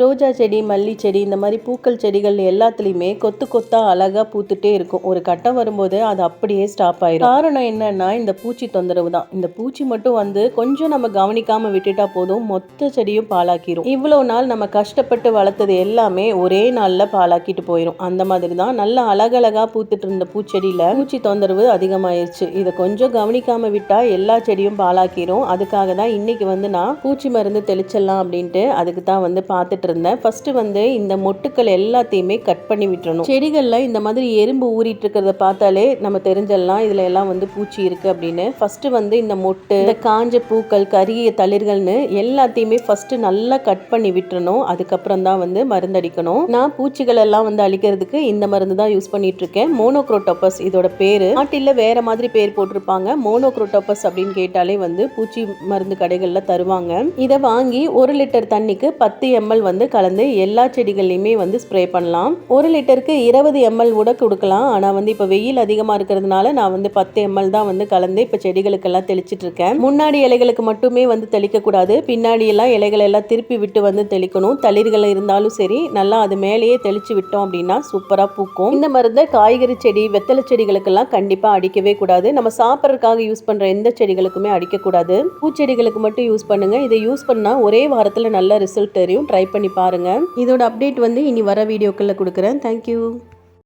ரோஜா செடி மல்லி செடி இந்த மாதிரி பூக்கள் செடிகள் எல்லாத்துலேயுமே கொத்து கொத்தாக அழகாக பூத்துட்டே இருக்கும். ஒரு கட்டம் வரும்போது அது அப்படியே ஸ்டாப் ஆயிடும் காரணம் என்னன்னா இந்த பூச்சி தொந்தரவு தான். இந்த பூச்சி மட்டும் வந்து கொஞ்சம் நம்ம கவனிக்காம விட்டுட்டா போதும் மொத்த செடியும் பாலாக்கிரும் இவ்வளோ நாள் நம்ம கஷ்டப்பட்டு வளர்த்தது எல்லாமே ஒரே நாளில் பாலாக்கிட்டு போயிடும் அந்த மாதிரி தான் நல்ல அழகழகாக பூத்துட்டு இருந்த பூச்செடியில் பூச்சி தொந்தரவு அதிகமாயிருச்சு. இதை கொஞ்சம் கவனிக்காம விட்டா எல்லா செடியும் பாலாக்கிரும் அதுக்காக தான் இன்னைக்கு வந்து நான் பூச்சி மருந்து தெளிச்சிடலாம் அப்படின்ட்டு அதுக்கு தான் வந்து பார்த்துட்டு இருந்தேன் ஃபர்ஸ்ட் வந்து இந்த மொட்டுக்கள் எல்லாத்தையுமே கட் பண்ணி விட்டுறணும். செடிகளில் இந்த மாதிரி எறும்பு ஊறிட்டு இருக்கிறத பார்த்தாலே நம்ம தெரிஞ்சிடலாம் இதுல எல்லாம் வந்து பூச்சி இருக்கு அப்படின்னு. ஃபர்ஸ்ட் வந்து இந்த மொட்டு இந்த காஞ்ச பூக்கள் கருகிய தளிர்கள்னு எல்லாத்தையுமே ஃபர்ஸ்ட் நல்லா கட் பண்ணி விட்டுறணும். அதுக்கப்புறம் தான் வந்து மருந்தடிக்கணும் நான் பூச்சிகள் எல்லாம் வந்து அழிக்கிறதுக்கு இந்த மருந்து தான் யூஸ் பண்ணிட்டு இருக்கேன். மோனோக்ரோட்டோபஸ் இதோட பேரு. நாட்டில் வேற மாதிரி பேர் போட்டிருப்பாங்க. மோனோக்ரோட்டோபஸ் அப்படின்னு கேட்டாலே வந்து பூச்சி மருந்து கடைகள்ல தருவாங்க. இதை வாங்கி ஒரு லிட்டர் தண்ணிக்கு பத்து எம்எல் வந்து கலந்து எல்லா செடிகள்லையுமே வந்து ஸ்ப்ரே பண்ணலாம். ஒரு லிட்டருக்கு இருபது எம்எல் கூட கொடுக்கலாம். ஆனால் வந்து இப்போ வெயில் அதிகமாக இருக்கிறதுனால நான் வந்து பத்து எம்எல் தான் வந்து கலந்து இப்போ செடிகளுக்கெல்லாம் தெளிச்சிட்டு இருக்கேன் முன்னாடி இலைகளுக்கு மட்டுமே வந்து தெளிக்கக்கூடாது. பின்னாடி எல்லாம் இலைகள் எல்லாம் திருப்பி விட்டு வந்து தெளிக்கணும். தளிர்கள் இருந்தாலும் சரி நல்லா அது மேலேயே தெளிச்சு விட்டோம் அப்படின்னா சூப்பராக பூக்கும். இந்த மருந்தை காய்கறி செடி வெத்தலை செடிகளுக்கெல்லாம் கண்டிப்பாக அடிக்கவே கூடாது. நம்ம சாப்பிட்றதுக்காக யூஸ் பண்ணுற எந்த செடிகளுக்குமே அடிக்கக்கூடாது. பூச்செடிகளுக்கு மட்டும் யூஸ் பண்ணுங்கள் இதை யூஸ் பண்ணால் ஒரே வாரத்தில் நல்ல ரிசல்ட் தெரியும். ட்ரை பண்ணி பாருங்கள் இதோட அப்டேட் வந்து இனி வர வீடியோக்களில் கொடுக்குறேன். தேங்க்யூ